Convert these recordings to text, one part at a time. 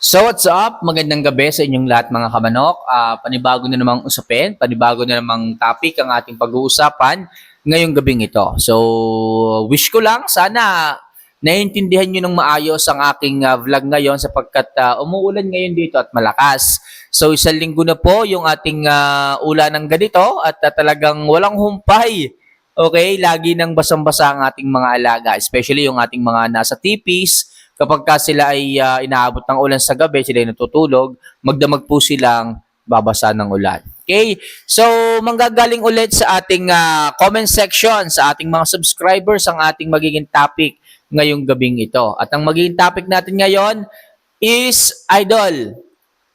So what's up? Magandang gabi sa inyong lahat mga kamanok. Ah, panibago na namang usapin, panibago na namang topic ang ating pag-uusapan ngayong gabing ito. So wish ko lang sana naiintindihan nyo ng maayos ang aking ah, vlog ngayon sapagkat ah, umuulan ngayon dito at malakas. So isang linggo na po yung ating ah, ulan ng ganito at ah, talagang walang humpay. Okay, lagi nang basang-basa ang ating mga alaga, especially yung ating mga nasa tipis, kapag ka sila ay ah, inaabot ng ulan sa gabi, sila ay natutulog, magdamag po silang babasa ng ulan. Okay? So, manggagaling ulit sa ating ah, comment section, sa ating mga subscribers, ang ating magiging topic ngayong gabing ito. At ang magiging topic natin ngayon is, Idol,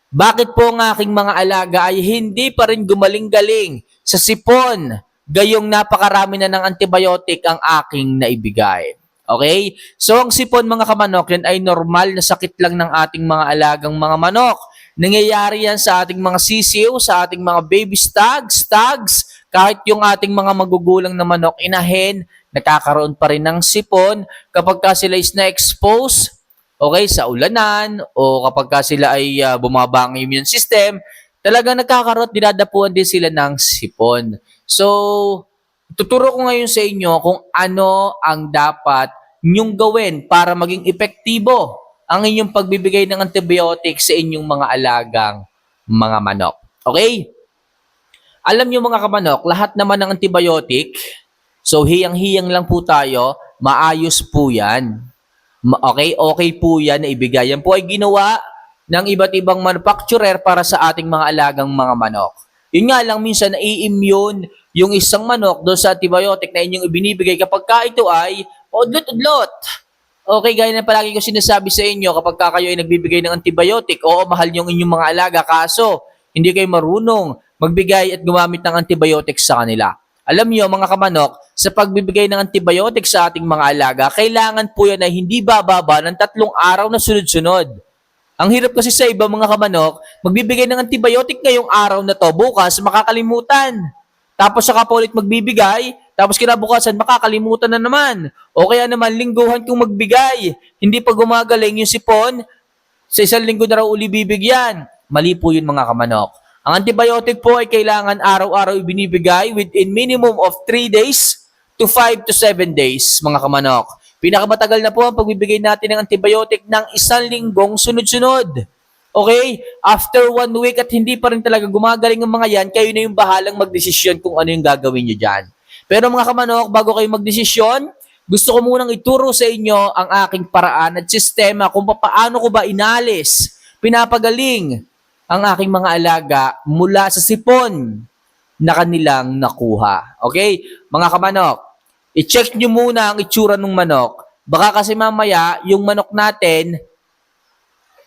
bakit po ang aking mga alaga ay hindi pa rin gumaling-galing sa sipon gayong napakarami na ng antibiotic ang aking naibigay? Okay? So ang sipon mga kamanok yan ay normal na sakit lang ng ating mga alagang mga manok. Nangyayari yan sa ating mga sisiw, sa ating mga baby stags, stags, kahit yung ating mga magugulang na manok, inahin, nakakaroon pa rin ng sipon kapag ka sila is na-expose okay, sa ulanan o kapag ka sila ay ah, bumaba ang immune system, talagang nagkakaroon, dinadapuan din sila ng sipon. So, tuturo ko ngayon sa inyo kung ano ang dapat nyong gawin para maging epektibo ang inyong pagbibigay ng antibiotic sa inyong mga alagang mga manok. Okay? Alam nyo mga kamanok, lahat naman ng antibiotic, so hiyang-hiyang lang po tayo, maayos po yan. Okay? Okay po yan na ibigay. Yan po ay ginawa ng iba't ibang manufacturer para sa ating mga alagang mga manok. Yun nga lang, minsan nai-immune yung isang manok doon sa antibiotic na inyong ibinibigay kapag ka ito ay udlot-udlot. Okay, gaya na palagi ko sinasabi sa inyo kapag ka kayo ay nagbibigay ng antibiotic, oo, mahal yung inyong mga alaga, kaso hindi kayo marunong magbigay at gumamit ng antibiotics sa kanila. Alam niyo mga kamanok, sa pagbibigay ng antibiotic sa ating mga alaga, kailangan po yan ay hindi bababa ng tatlong araw na sunod-sunod. Ang hirap kasi sa iba mga kamanok, magbibigay ng antibiotic ngayong araw na to, bukas makakalimutan. Tapos saka pa ulit magbibigay, tapos kinabukasan makakalimutan na naman. O kaya naman lingguhan kung magbigay. Hindi pa gumagaling yung sipon, sa isang linggo na raw uli bibigyan. Mali po yun mga kamanok. Ang antibiotic po ay kailangan araw-araw ibinibigay within minimum of 3 days to 5 to 7 days mga kamanok. Pinakamatagal na po ang pagbibigay natin ng antibiotic ng isang linggong sunod-sunod. Okay? After one week at hindi pa rin talaga gumagaling ang mga yan, kayo na yung bahalang magdesisyon kung ano yung gagawin nyo dyan. Pero mga kamanok, bago kayo magdesisyon, gusto ko munang ituro sa inyo ang aking paraan at sistema kung paano ko ba inalis, pinapagaling ang aking mga alaga mula sa sipon na kanilang nakuha. Okay? Mga kamanok, i-check nyo muna ang itsura ng manok. Baka kasi mamaya, yung manok natin,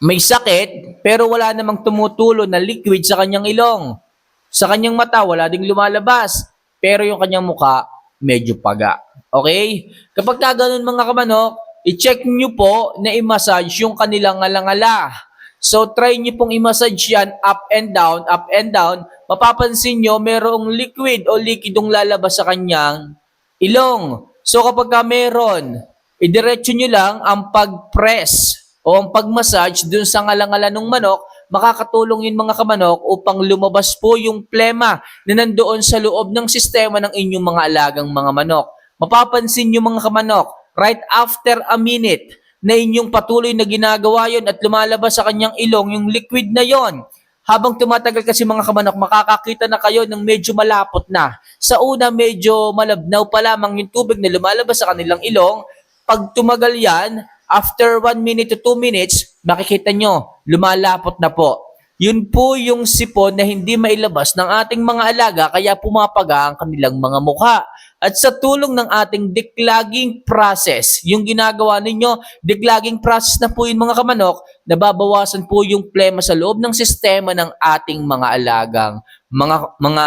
may sakit, pero wala namang tumutulo na liquid sa kanyang ilong. Sa kanyang mata, wala ding lumalabas. Pero yung kanyang muka, medyo paga. Okay? Kapag ka ganun mga kamanok, i-check nyo po na i-massage yung kanilang alangala. So, try nyo pong i-massage yan up and down, up and down. Mapapansin nyo, merong liquid o likidong lalabas sa kanyang ilong. So, kapag ka meron, idiretso nyo lang ang pag-press o ang pag-massage dun sa ngalangala ng manok, makakatulong yun mga kamanok upang lumabas po yung plema na nandoon sa loob ng sistema ng inyong mga alagang mga manok. Mapapansin nyo mga kamanok, right after a minute na inyong patuloy na ginagawa yon at lumalabas sa kanyang ilong yung liquid na yon. Habang tumatagal kasi mga kamanok, makakakita na kayo ng medyo malapot na. Sa una, medyo malabnaw pa lamang yung tubig na lumalabas sa kanilang ilong. Pag tumagal yan, after 1 minute to 2 minutes, makikita nyo, lumalapot na po. Yun po yung sipon na hindi mailabas ng ating mga alaga kaya pumapaga ang kanilang mga mukha. At sa tulong ng ating declogging process, yung ginagawa ninyo, declogging process na po yun mga kamanok, nababawasan po yung plema sa loob ng sistema ng ating mga alagang mga mga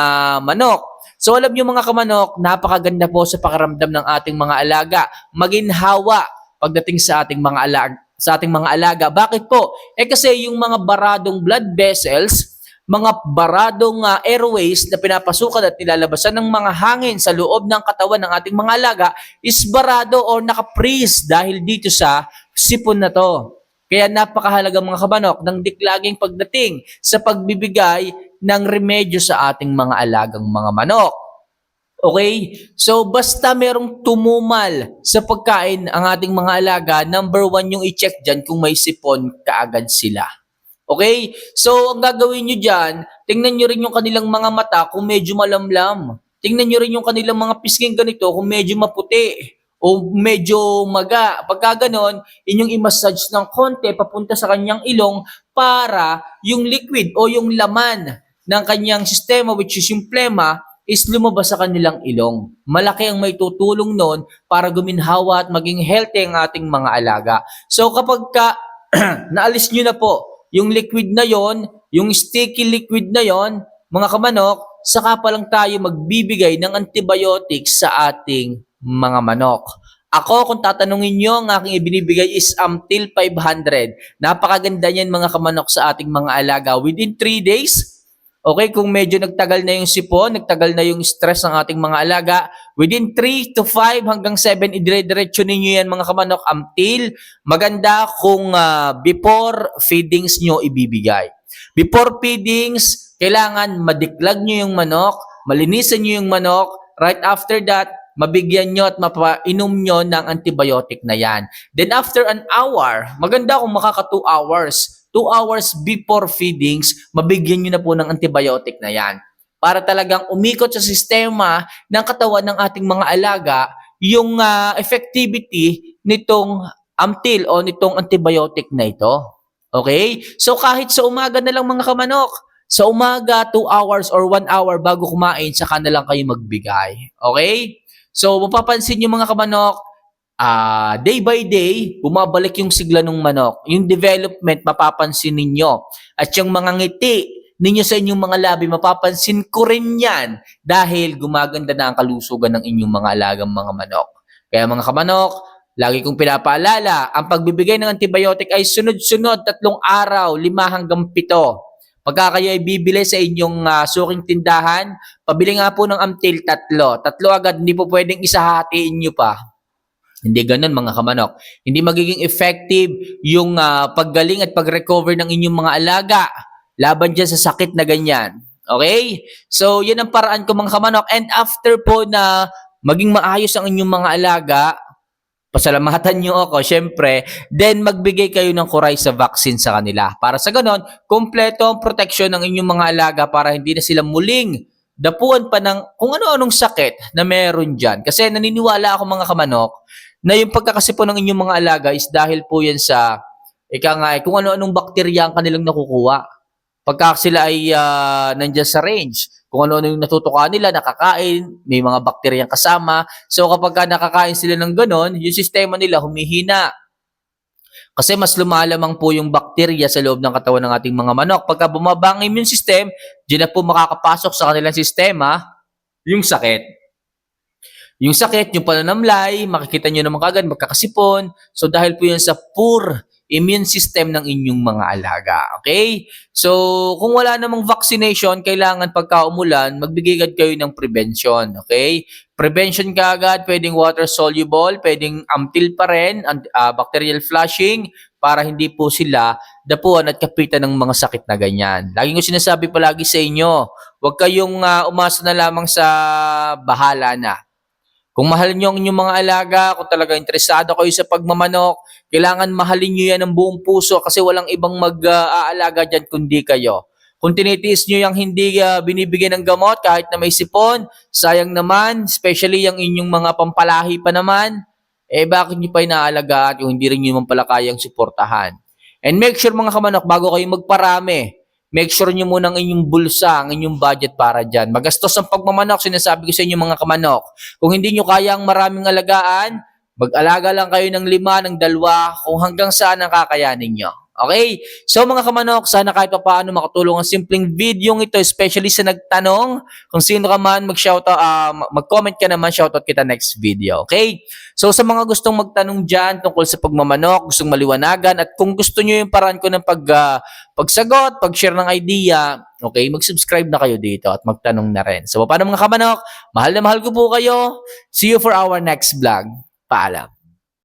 manok. So alam niyo mga kamanok, napakaganda po sa pakiramdam ng ating mga alaga. Maginhawa pagdating sa ating mga alaga sa ating mga alaga. Bakit po? Eh kasi yung mga baradong blood vessels, mga baradong ah, airways na pinapasukan at nilalabasan ng mga hangin sa loob ng katawan ng ating mga alaga is barado or naka-freeze dahil dito sa sipon na to. Kaya napakahalaga mga kamanok ng diklaging pagdating sa pagbibigay ng remedyo sa ating mga alagang mga manok. Okay? So, basta merong tumumal sa pagkain ang ating mga alaga, number one yung i-check dyan kung may sipon kaagad sila. Okay? So, ang gagawin nyo dyan, tingnan nyo rin yung kanilang mga mata kung medyo malamlam. Tingnan nyo rin yung kanilang mga pisnging ganito kung medyo maputi o medyo maga. Pagka ganon, inyong i-massage ng konti papunta sa kanyang ilong para yung liquid o yung laman ng kanyang sistema which is yung plema is lumabas sa kanilang ilong. Malaki ang may tutulong nun para guminhawa at maging healthy ang ating mga alaga. So kapag ka naalis nyo na po yung liquid na yon, yung sticky liquid na yon, mga kamanok, saka pa lang tayo magbibigay ng antibiotics sa ating mga manok. Ako, kung tatanungin nyo, ang aking ibinibigay is Amtil 500. Napakaganda niyan mga kamanok sa ating mga alaga. Within 3 days, Okay, kung medyo nagtagal na yung sipon, nagtagal na yung stress ng ating mga alaga, within 3 to 5 hanggang 7, idire-diretso ninyo yan mga kamanok until maganda kung ah, before feedings nyo ibibigay. Before feedings, kailangan madiklag nyo yung manok, malinisan nyo yung manok, right after that, mabigyan nyo at mapainom nyo ng antibiotic na yan. Then after an hour, maganda kung makaka 2 hours, 2 hours before feedings, mabigyan nyo na po ng antibiotic na yan. Para talagang umikot sa sistema ng katawan ng ating mga alaga yung ah, effectivity nitong amtil o nitong antibiotic na ito. Okay? So kahit sa umaga na lang mga kamanok, sa umaga, 2 hours or 1 hour bago kumain, saka na lang kayo magbigay. Okay? So mapapansin nyo mga kamanok, ah day by day, bumabalik yung sigla ng manok. Yung development, mapapansin ninyo. At yung mga ngiti ninyo sa inyong mga labi, mapapansin ko rin yan dahil gumaganda na ang kalusugan ng inyong mga alagang mga manok. Kaya mga kamanok, lagi kong pinapaalala, ang pagbibigay ng antibiotic ay sunod-sunod, tatlong araw, lima hanggang pito. Pagka kayo ay bibili sa inyong ah, suking tindahan, pabili nga po ng amtil tatlo. Tatlo agad, hindi po pwedeng isahatiin nyo pa. Hindi ganun mga kamanok. Hindi magiging effective yung ah, paggaling at pag-recover ng inyong mga alaga laban dyan sa sakit na ganyan. Okay? So, yun ang paraan ko mga kamanok. And after po na maging maayos ang inyong mga alaga, pasalamatan nyo ako, syempre, then magbigay kayo ng Coryza vaccine sa kanila. Para sa ganon, kompleto ang protection ng inyong mga alaga para hindi na sila muling dapuan pa ng kung ano-anong sakit na meron dyan. Kasi naniniwala ako mga kamanok na yung pagkakasipon ng inyong mga alaga is dahil po yan sa ika nga, eh, kung ano-anong bakterya ang kanilang nakukuha. Pagka sila ay ah, nandyan sa range, kung ano-ano yung natutukan nila, nakakain, may mga bakteryang kasama. So kapag ka nakakain sila ng ganon, yung sistema nila humihina. Kasi mas lumalamang po yung bakterya sa loob ng katawan ng ating mga manok. Pagka bumaba ang immune system, diyan na po makakapasok sa kanilang sistema yung sakit. Yung sakit, yung pananamlay, makikita nyo naman kagad, magkakasipon. So dahil po yan sa poor immune system ng inyong mga alaga. Okay? So, kung wala namang vaccination, kailangan pagka umulan, magbigay kayo ng prevention. Okay? Prevention ka agad, pwedeng water soluble, pwedeng amtil pa rin, ah, bacterial flushing, para hindi po sila dapuan at kapitan ng mga sakit na ganyan. Lagi ko sinasabi palagi sa inyo, huwag kayong ah, umasa na lamang sa bahala na. Kung mahal nyo ang inyong mga alaga, kung talaga interesado kayo sa pagmamanok, kailangan mahalin nyo yan ng buong puso kasi walang ibang mag-aalaga dyan kundi kayo. Kung tinitiis nyo yung hindi ah, binibigyan ng gamot kahit na may sipon, sayang naman, especially yung inyong mga pampalahi pa naman, eh bakit nyo pa inaalagaan kung hindi rin nyo naman pala kayang suportahan. And make sure mga kamanok, bago kayo magparami, make sure nyo muna ang inyong bulsa, ang inyong budget para dyan. Magastos ang pagmamanok, sinasabi ko sa inyo mga kamanok. Kung hindi nyo kaya ang maraming alagaan, mag-alaga lang kayo ng lima, ng dalawa, kung hanggang saan ang kakayanin nyo. Okay? So mga kamanok, sana kahit pa paano makatulong ang simpleng video ito, especially sa nagtanong, kung sino ka man, mag-shoutout, ah, mag-comment ka naman, shoutout kita next video. Okay? So sa mga gustong magtanong dyan tungkol sa pagmamanok, gustong maliwanagan, at kung gusto nyo yung paraan ko ng pag, ah, pagsagot, pag-share ng idea, okay, mag-subscribe na kayo dito at magtanong na rin. So paano mga kamanok, mahal na mahal ko po kayo. See you for our next vlog. Paalam.